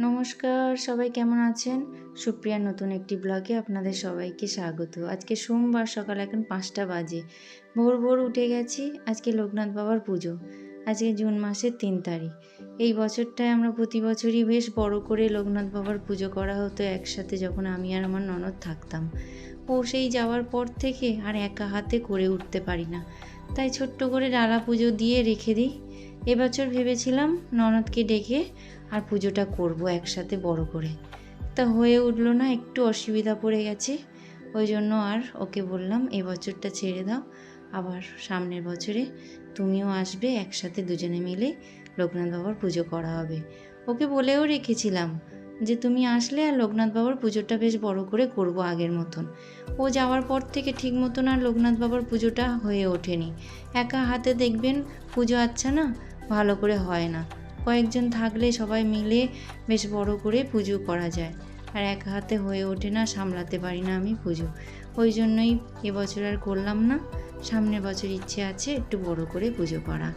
নমস্কার, সবাই কেমন আছেন? সুপ্রিয়ার নতুন একটি ব্লগে আপনাদের সবাইকে স্বাগত। আজকে সোমবার সকাল এখন পাঁচটা বাজে। ভোর ভোর উঠে গেছি, আজকে লোকনাথ বাবার পুজো। আজকে জুন মাসের তিন তারিখ। এই বছরটায় আমরা প্রতি বছরই বেশ বড় করে লোকনাথ বাবার পুজো করা হতো একসাথে যখন আমি আর আমার ননদ থাকতাম। ও সেই যাওয়ার পর থেকে আর একা হাতে করে উঠতে পারি না। তাই ছোট্ট করে ডালা পুজো দিয়ে রেখে দিই। এবছর ভেবেছিলাম ননদকে ডেকে আর পুজোটা করব একসাথে বড় করে। তা হয়ে উঠল না, একটু অসুবিধা পড়ে গেছে। ওই জন্য আর ওকে বললাম এবছরটা ছেড়ে দাও। আবার সামনের বছরে তুমিও আসবে, একসাথে দুজনে মিলে লোকনাথ বাবার পুজো করা হবে। ওকে বলেও রেখেছিলাম যে, তুমি আসলে আর লোকনাথ বাবার পুজোটা বেশ বড় করে করব আগের মতন। ও যাওয়ার পর থেকে ঠিক মতন আর লোকনাথ বাবার পুজোটা হয়ে ওঠেনি। একা হাতে দেখবেন পুজো আচ্ছা না, ভালো করে হয় না। কয়েকজন থাকলে সবাই মিলে বেশ বড় করে পুজো করা যায়। আর এক হাতে হয়ে ওঠে না, সামলাতে পারি না আমি পুজো। ওই জন্যই এবছর আর করলাম না। সামনের বছর ইচ্ছে আছে একটু বড় করে পুজো করা।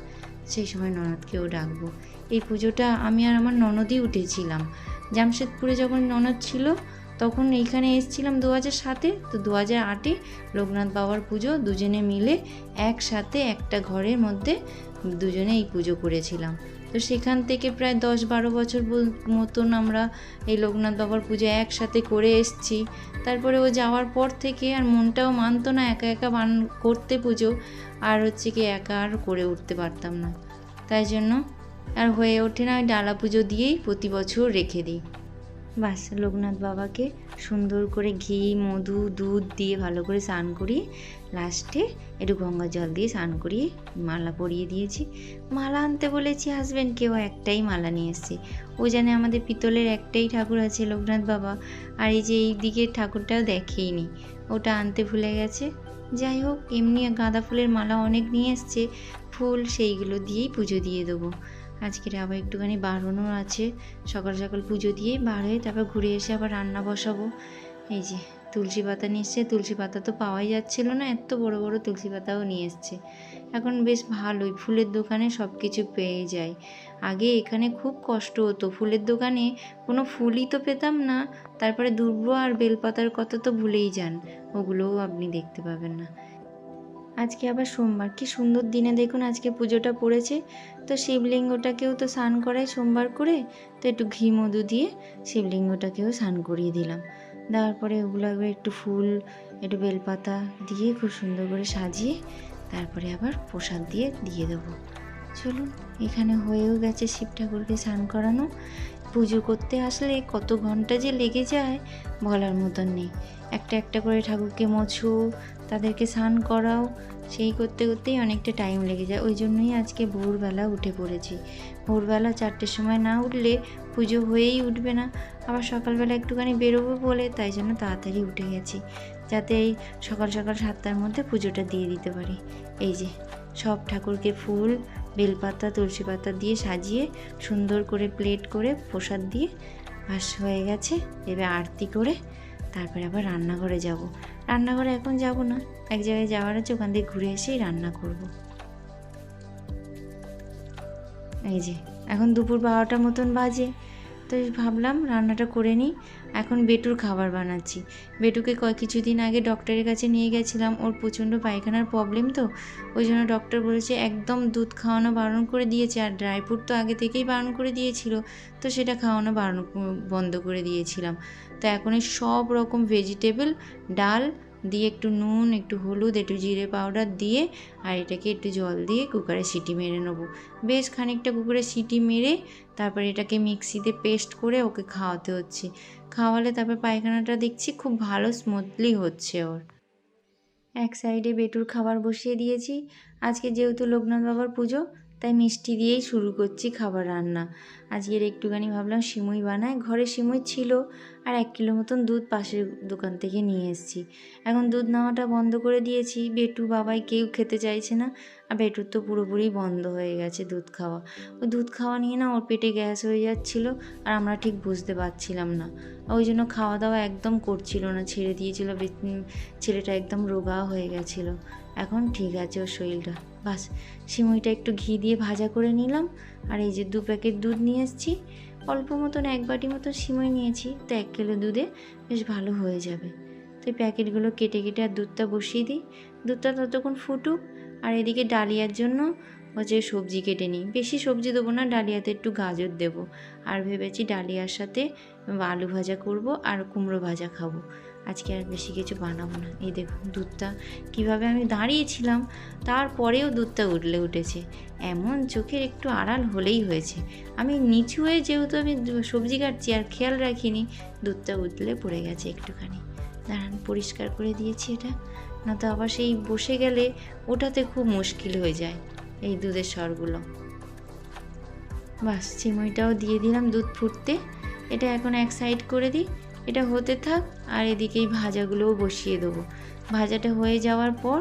সেই সময় ননদকেও ডাকবো। এই পুজোটা আমি আর আমার ননদই উঠেছিলাম। জামশেদপুরে যখন ননদ ছিল, তখন এইখানে এসেছিলাম দু হাজার সাতে। তো দু হাজার আটে লোকনাথ বাবার পুজো, দুজনে মিলে একসাথে একটা ঘরের মধ্যে দুজনে এই পুজো করেছিলাম। তো সেখান থেকে প্রায় দশ বারো বছর মতন আমরা এই লোকনাথ বাবার পুজো একসাথে করে এসছি। তারপরে ও যাওয়ার পর থেকে আর মনটাও মানত না একা একা বান, করতে পুজো। আর হচ্ছে কি একা আর করে উঠতে পারতাম না। তাই জন্য আর হয়ে ওঠে না ওই ডালা পুজো দিয়েই প্রতি বছর রেখে দিই। বাস, লোকনাথ বাবাকে সুন্দর করে ঘি, মধু, দুধ দিয়ে ভালো করে স্নান করিয়ে লাস্টে একটু গঙ্গা জল দিয়ে স্নান করিয়ে মালা পরিয়ে দিয়েছি। মালা আনতে বলেছি হাজব্যান্ডকেও একটাই মালা নিয়ে এসেছে। ও জানে আমাদের পিতলের একটাই ঠাকুর আছে লোকনাথ বাবা, আর এই যে এই দিকের ঠাকুরটাও দেখেইনি। ওটা আনতে ভুলে গেছে। যাই হোক, এমনি গাঁদা ফুলের মালা অনেক নিয়ে এসছে। ফুল সেইগুলো দিয়েই পুজো দিয়ে দেবো। আজকের আবার একটুখানি বাড়ানোর আছে। সকাল সকাল পুজো দিয়ে বার হয়ে তারপর ঘুরে এসে আবার রান্না বসাবো। এই যে, তুলসী পাতা নিয়ে এসছে। তুলসী পাতা তো পাওয়াই যাচ্ছিল না, এত বড় বড় তুলসী পাতাও নিয়ে এসছে। এখন বেশ ভালোই, ফুলের দোকানে সব কিছু পেয়ে যায়। আগে এখানে খুব কষ্ট হতো। ফুলের দোকানে কোনো ফুলই তো পেতাম না। তারপরে দুর্ব আর বেলপাতার কথা তো ভুলেই যান। ওগুলোও আপনি দেখতে পাবেন না। আজকে আবার সোমবার। কি সুন্দর দিনে দেখুন আজকে পুজোটা পড়েছে। তো শিবলিঙ্গটাকেও তো স্নান করায় সোমবার করে, তো একটু ঘি মধু দিয়ে শিবলিঙ্গটাকেও স্নান করিয়ে দিলাম। দেওয়ার পরে ওগুলো একবার একটু ফুল, একটু বেলপাতা দিয়ে খুব সুন্দর করে সাজিয়ে তারপরে আবার প্রসাদ দিয়ে দিয়ে দেবো। চলুন, এখানে হয়েও গেছে শিব ঠাকুরকে স্নান করানো। পুজো করতে আসলে কত ঘণ্টা যে লেগে যায় বলার মতন নেই। একটা একটা করে ঠাকুরকে মোছো তাদেরকে স্নান করাও, সেই করতে করতেই অনেকটা টাইম লেগে যায়। ওই জন্যই আজকে ভোরবেলা উঠে পড়েছি। ভোরবেলা চারটের সময় না উঠলে পুজো হয়েই উঠবে না। আবার সকালবেলা একটুখানি বেরোবো বলে তাই জন্য তাড়াতাড়ি উঠে গেছি। যাতে এই সকাল সকাল সাতটার মধ্যে পুজোটা দিয়ে দিতে পারি। এই যে, সব ঠাকুরকে ফুল, বেলপাতা, তুলসী পাতা দিয়ে সাজিয়ে সুন্দর করে প্লেট করে প্রসাদ দিয়ে বাস হয়ে গেছে। এবার আরতি করে তারপরে আবার রান্নাঘরে যাব। রান্নাঘরে এখন যাব না। এক জায়গায় যাওয়ার আছে, ওখান থেকে ঘুরে এসেই রান্না করব। এই যে, এখন দুপুর বারোটা মতন বাজে। তো ভাবলাম রান্নাটা করে নিই। এখন বেটুর খাবার বানাচ্ছি। বেটুকে কয় কিছুদিন আগে ডক্টরের কাছে নিয়ে গেছিলাম। ওর প্রচণ্ড পায়খানার প্রবলেম তো। ওই জন্য ডক্টর বলেছে, একদম দুধ খাওয়ানো বারণ করে দিয়েছে। আর ড্রাই ফ্রুট তো আগে থেকেই বারণ করে দিয়েছিল। তো সেটা খাওয়ানো বারণ বন্ধ করে দিয়েছিলাম। তো এখন সব রকম ভেজিটেবল ডাল দিয়ে একটু নুন, একটু হলুদ, একটু জিরে পাউডার দিয়ে আর এটাকে একটু জল দিয়ে কুকারে সিটি মেরে নেব। বেশ খানিকটা কুকারে সিটি মেরে তারপরে এটাকে মিক্সিতে পেস্ট করে ওকে খাওয়াতে হচ্ছে। খাওয়ালে তারপর পায়খানাটা দেখছি খুব ভালো স্মুথলি হচ্ছে ওর। এক সাইডে বেটুর খাবার বসিয়ে দিয়েছি। আজকে যেহেতু লোকনাথ বাবার পুজো, তাই মিষ্টি দিয়েই শুরু করছি খাবার রান্না। আজকের একটুখানি ভাবলাম সিমুই বানাই। ঘরে সিমুই ছিল আর এক কিলো মতন দুধ পাশের দোকান থেকে নিয়ে এসেছি। এখন দুধ নেওয়াটা বন্ধ করে দিয়েছি। বেটু বাবাই কেউ খেতে চাইছে না। আর বেটুর তো পুরোপুরি বন্ধ হয়ে গেছে দুধ খাওয়া। ওই দুধ খাওয়া নিয়ে না ওর পেটে গ্যাস হয়ে যাচ্ছিল আর আমরা ঠিক বুঝতে পারছিলাম না। ওই জন্য খাওয়া দাওয়া একদম করছিল না। ছেড়ে দিয়েছিল ছেলেটা একদম রোগা হয়ে গেছিল। এখন ঠিক আছে ওর শরীরটা। বাস, সিমুইটা একটু ঘি দিয়ে ভাজা করে নিলাম। আর এই যে দু প্যাকেট দুধ নিয়ে এসেছি। অল্প মতন এক বাটি মতো সিমই নিয়েছি, তো এক কিলো দুধে বেশ ভালো হয়ে যাবে। তো প্যাকেটগুলো কেটে কেটে আর দুধটা বসিয়ে দিই। দুধটা ততক্ষণ ফুটুক, আর এদিকে ডালিয়ার জন্য হচ্ছে সবজি কেটে নিই। বেশি সবজি দেবো না, ডালিয়াতে একটু গাজর দেব। আর ভেবেছি ডালিয়ার সাথে আলু ভাজা করব আর কুমড়ো ভাজা খাব। আজকে আর বেশি কিছু বানাবো না। এই দেখুন দুধটা কীভাবে আমি দাঁড়িয়েছিলাম, তারপরেও দুধটা উঠলে উঠেছে। এমন চোখের একটু আড়াল হলেই হয়েছে। আমি নিচু হয়ে যেহেতু আমি সবজি কাটছি আর খেয়াল রাখিনি, দুধটা উঠলে পড়ে গেছে একটুখানি। দাঁড়ান, পরিষ্কার করে দিয়েছি এটা। না তো আবার সেই বসে গেলে ওটাতে খুব মুশকিল হয়ে যায় এই দুধের স্বরগুলো বাস চিমইটাও দিয়ে দিলাম দুধ ফুটতে। এটা এখন এক সাইড করে দিই। এটা হতে থাক, আর এদিকে এই ভাজাগুলোও বসিয়ে দেবো। ভাজাটা হয়ে যাওয়ার পর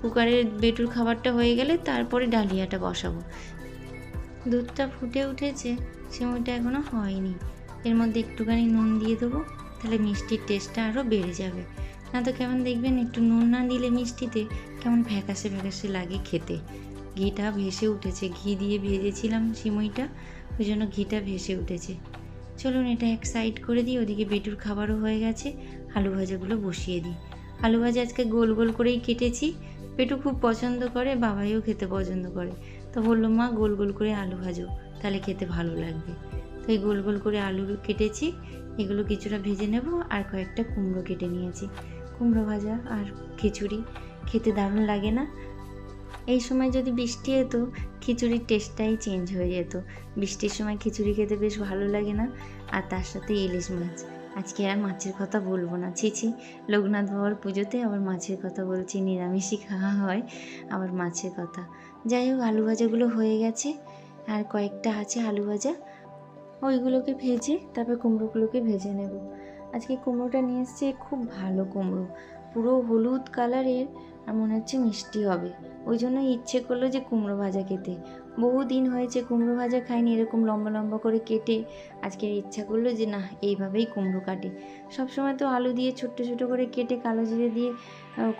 কুকারের বেটুর খাবারটা হয়ে গেলে তারপরে ডালিয়াটা বসাবো। দুধটা ফুটে উঠেছে সিমইটা এখনও হয়নি। এর মধ্যে একটুখানি নুন দিয়ে দেবো, তাহলে মিষ্টির টেস্টটা আরও বেড়ে যাবে। না তো কেমন দেখবেন, একটু নুন না দিলে মিষ্টিতে কেমন ফ্যাকাশে ফ্যাকাশে লাগে খেতে। ঘিটা ভেসে উঠেছে, ঘি দিয়ে ভেজেছিলাম সিমইটা, ওই জন্য ঘিটা ভেসে উঠেছে। চলুন এটা এক সাইড করে দিই, ওদিকে বেটুর খাবারও হয়ে গেছে। আলু ভাজাগুলো বসিয়ে দিই। আলু ভাজা আজকে গোল গোল করেই কেটেছি। পেটু খুব পছন্দ করে, বাবাইও খেতে পছন্দ করে। তো বলল, মা, গোল গোল করে আলু ভাজো, তাহলে খেতে ভালো লাগবে। তো এই গোল গোল করে আলু কেটেছি, এগুলো কিছুটা ভেজে নেব, আর কয়েকটা কুমড়ো কেটে নিয়েছি। কুমড়ো ভাজা আর খিচুড়ি, খেতে দারুণ লাগে না? এই সময় যদি বৃষ্টি হতো, খিচুড়ির টেস্টটাই চেঞ্জ হয়ে যেত। বৃষ্টির সময় খিচুড়ি খেতে বেশ ভালো লাগে না? আর তার সাথে ইলিশ মাছ। আজকে আর মাছের কথা বলব না। ছি লোকনাথ বাবার পুজোতে আবার মাছের কথা বলছি, নিরামিষই খাওয়া হয় আবার মাছের কথা। যাই হোক, আলু ভাজাগুলো হয়ে গেছে। আর কয়েকটা আছে আলু ভাজা। ওইগুলোকে ভেজে তারপর কুমড়োগুলোকে ভেজে নেব। আজকে কুমড়োটা নিয়ে এসছে, খুব ভালো কুমড়ো। পুরো হলুদ কালারের আর মনে হচ্ছে মিষ্টি হবে। ওই জন্য ইচ্ছে করল যে কুমড়ো ভাজা খেতে। বহু দিন হয়েছে কুমড়ো ভাজা খাইনি, এরকম লম্বা লম্বা করে কেটে আজকে ইচ্ছা করল যে না, এইভাবেই কুমড়ো কাটে। সবসময় তো আলু দিয়ে ছোট্ট ছোটো করে কেটে কালো জিরে দিয়ে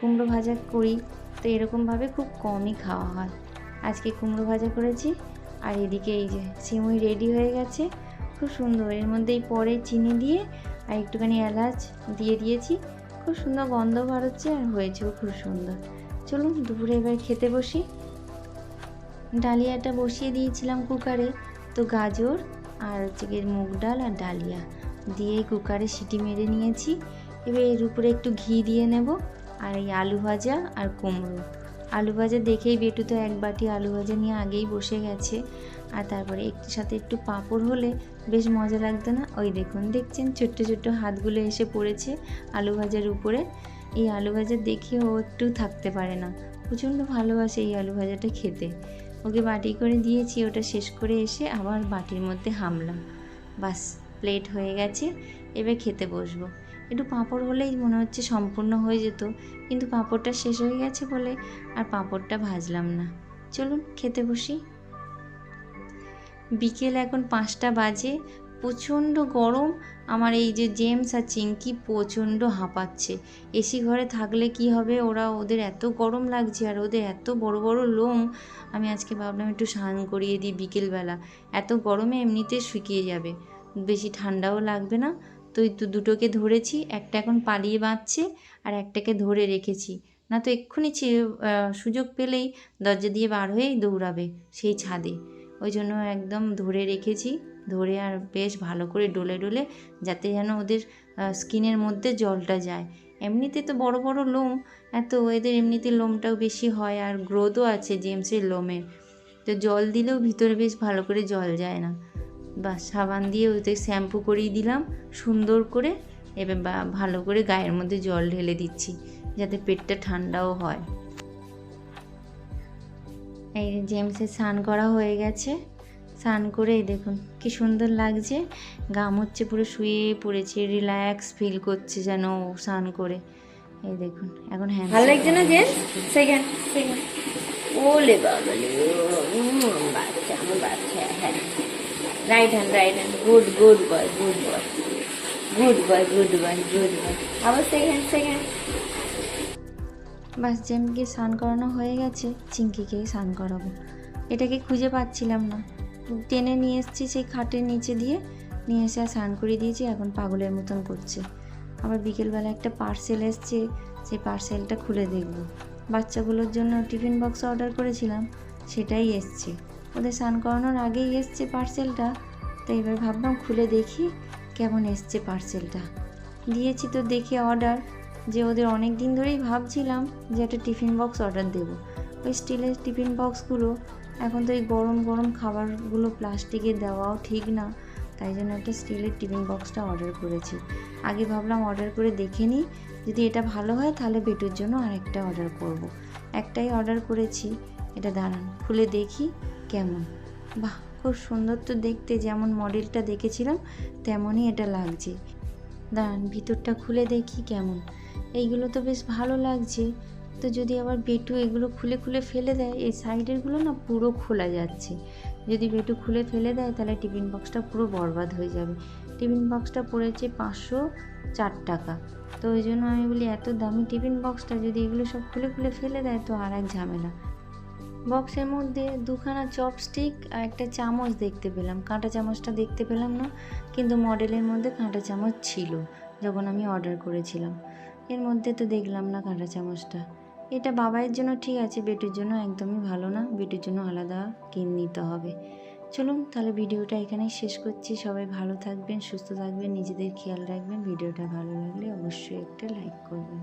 কুমড়ো ভাজা করি। তো এরকমভাবে খুব কমই খাওয়া হয়। আজকে কুমড়ো ভাজা করেছি, আর এদিকে এই যে সিমুই রেডি হয়ে গেছে। খুব সুন্দর, এর মধ্যেই পরে চিনি দিয়ে আর একটুখানি এলাচ দিয়ে দিয়েছি। খুব সুন্দর গন্ধ বাড়াচ্ছে আর হয়েছেও খুব সুন্দর। চলুন দুপুরে এবার খেতে বসি। ডালিয়াটা বসিয়ে দিয়েছিলাম কুকারে। তো গাজর আর হচ্ছে গিয়ে মুগ ডাল আর ডালিয়া দিয়ে কুকারে সিটি মেরে নিয়েছি। এবার এর উপরে একটু ঘি দিয়ে নেব আর এই আলু ভাজা আর কুমড়ো। আলু ভাজা দেখেই বেটু তো এক বাটি আলু ভাজা নিয়ে আগেই বসে গেছে। আর তারপরে একটু সাথে একটু পাঁপড় হলে বেশ মজা লাগতো না? ওই দেখুন, দেখছেন? ছোট্ট ছোট্ট হাতগুলো এসে পড়েছে আলু ভাজার উপরে। এই আলু ভাজা দেখে ও একটু থাকতে পারে না। প্রচণ্ড ভালোবাসে এই আলু ভাজাটা খেতে। ওকে বাটি করে দিয়েছি, ওটা শেষ করে এসে আবার বাটির মধ্যে হামলাম। বাস, প্লেট হয়ে গেছে, এবার খেতে বসবো। একটু পাঁপড় হলেই মনে হচ্ছে সম্পূর্ণ হয়ে যেত, কিন্তু পাঁপড়টা শেষ হয়ে গেছে বলে আর পাঁপড়টা ভাজলাম না। চলুন, খেতে বসি। বিকেল এখন পাঁচটা বাজে। প্রচণ্ড গরম। আমার এই যে জেমস আর চিঙ্কি প্রচণ্ড হাঁপাচ্ছে। এসি ঘরে থাকলে কি হবে? ওরা ওদের এত গরম লাগছে আর ওদের এত বড় বড় লোম। আমি আজকে ভাবলাম একটু স্নান করিয়ে দিই বিকেলবেলা। এত গরমে এমনিতে শুকিয়ে যাবে। বেশি ঠান্ডাও লাগবে না। তো দুটোকে ধরেছি, একটা এখন পালিয়ে বাঁচছে আর একটাকে ধরে রেখেছি। না তো এক্ষুনি সুযোগ পেলেই দরজা দিয়ে বার হয়েই দৌড়াবে সেই ছাদে। ওই জন্য একদম ধরে রেখেছি। ধরে আর বেশ ভালো করে ডলে ডলে যাতে যেন ওদের স্কিনের মধ্যে জলটা যায়। এমনিতে তো বড় বড় লোম, এত এদের এমনিতে লোমটাও বেশি হয় আর গ্রোথও আছে জেমসের লোমের তো জল দিলেও ভিতরে বেশ ভালো করে জল যায় না। বা সাবান দিয়ে ওতে শ্যাম্পু করিয়ে দিলাম, সুন্দর করে। এবার ভালো করে গায়ের মধ্যে জল ঢেলে দিচ্ছি, যাতে পেটটা ঠান্ডাও হয়। এই যে জেমসের স্নান করা হয়ে গেছে। স্নান করে এই দেখুন কি সুন্দর লাগছে। গাম হচ্ছে পুরো শুয়ে পড়েছে রিল্যাক্স ফিল করছে যেন স্নান করে। এই দেখুন এখন হ্যাঁ ভালো লাগছে না জেন সেকেন্ড সেকেন্ড ওলে বাবা বাচ্চা আমার বাচ্চা হ্যাঁ। Right hand right hand good good boy good boy good boy good boy good boy আবার সেকেন্ড সেকেন্ড বাস জেমকে স্নান করানো হয়ে গেছে, চিঙ্কিকে স্নান করাবো। এটাকে খুঁজে পাচ্ছিলাম না। টেনে নিয়ে এসেছি সেই খাটের নিচে দিয়ে, নিয়ে এসে স্নান করিয়ে দিয়েছি, এখন পাগলের মতন করছে। আবার বিকেলবেলা একটা পার্সেল এসছে, সেই পার্সেলটা খুলে দেখব। বাচ্চাগুলোর জন্য টিফিন বক্স অর্ডার করেছিলাম, সেটাই এসছে। ওদের স্নান করানোর আগেই এসছে পার্সেলটা, তো এবার ভাবলাম খুলে দেখি কেমন এসছে পার্সেলটা। দিয়েছি তো দেখে অর্ডার যে ওদের অনেক দিন ধরেই ভাবছিলাম যে একটা টিফিন বক্স অর্ডার দেবো। ওই স্টিলের টিফিন বক্সগুলো এখন তো এই গরম গরম খাবারগুলো প্লাস্টিকে দেওয়াও ঠিক না, তাই জন্য একটা স্টিলের টিফিন বক্সটা অর্ডার করেছি। আগে ভাবলাম অর্ডার করে দেখে নিই, যদি এটা ভালো হয় তাহলে বেটুর জন্য আরেকটা অর্ডার করব। একটাই অর্ডার করেছি, এটা দাঁড়ান, খুলে দেখি কেমন। বাহ, খুব সুন্দর তো দেখতে, যেমন মডেলটা দেখেছিলাম তেমনই এটা লাগছে। দাঁড়ান, ভিতরটা খুলে দেখি কেমন। এইগুলো তো বেশ ভালো লাগছে। তো যদি আবার বেটু এগুলো খুলে খুলে ফেলে দেয়, এই সাইডেরগুলো না পুরো খোলা যাচ্ছে। যদি বেটু খুলে ফেলে দেয়, তাহলে টিফিন বক্সটা পুরো বরবাদ হয়ে যাবে। টিফিন বক্সটা পড়েছে পাঁচশো চার টাকা। তো ওই জন্য আমি বলি, এত দামি টিফিন বক্সটা যদি এগুলো সব খুলে খুলে ফেলে দেয়, তো আর এক ঝামেলা। বক্সের মধ্যে দুখানা চপস্টিক আর একটা চামচ দেখতে পেলাম। কাঁটা চামচটা দেখতে পেলাম না, কিন্তু মডেলের মধ্যে কাঁটা চামচ ছিল, যখন আমি অর্ডার করেছিলাম। এর মধ্যে তো দেখলাম না কাঁটা চামচটা। এটা বাবাইয়ের জন্য ঠিক আছে, বেটুর জন্য একদমই ভালো না, বেটুর জন্য আলাদা কিনে নিতে হবে। চলুন তাহলে ভিডিওটা এখানেই শেষ করছি। সবাই ভালো থাকবেন, সুস্থ থাকবেন, নিজেদের খেয়াল রাখবেন। ভিডিওটা ভালো লাগলে অবশ্যই একটা লাইক করবেন।